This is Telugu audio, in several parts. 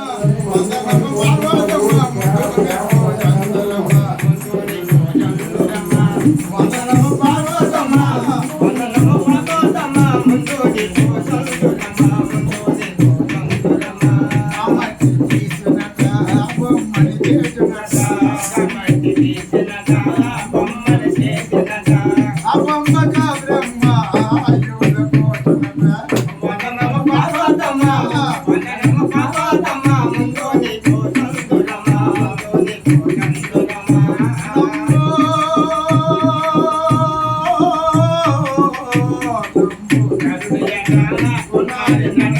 var var var. Yeah,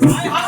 Bye.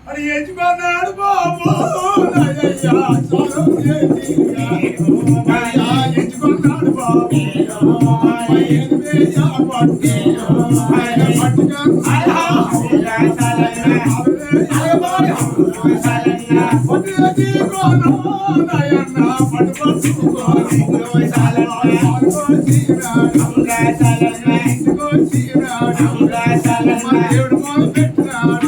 మరి ఎంచుకున్నాడు బాబు. ఎంచుకున్నాడు బాబు. దేవుడు మొదలు పెట్టినాడు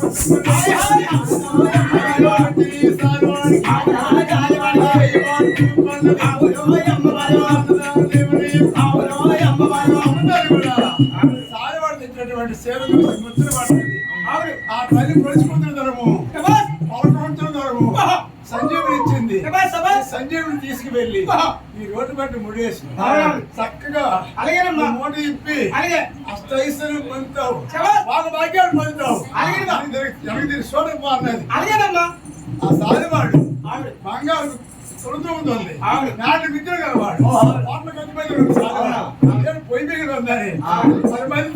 తెచ్చినటువంటి సేవ ఆ తల్లి పొడుచుకుంటున్న ధరము పలకొంటున్న ధరము సంజీవుని ఇచ్చింది సంజీవుని తీసుకువెళ్ళి ఈ రోడ్డు బట్టి ముడేసి. చక్కగా అలాగేనమ్మా. మోట ఇప్పి అలాగే. అష్టైశ్వర్యం పొందుతావు. బాగా భాగ్యాలు పొందుతావు అలాగేనమ్మా. వెనక్కి తిరిగి చూడకు అన్నది అలాగేనమ్మా ఉంటుంది అవును. నాటి మిత్రుడు కదా వాడు. అవును. పాటలు కొద్ది మంది ఉందని. మరి మంది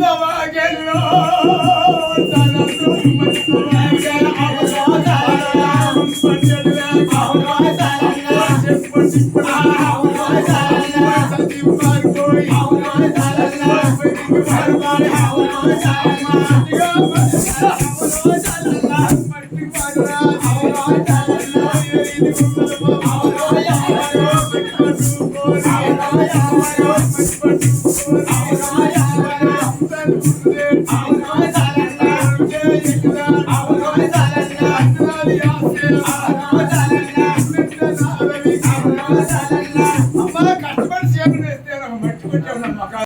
friends.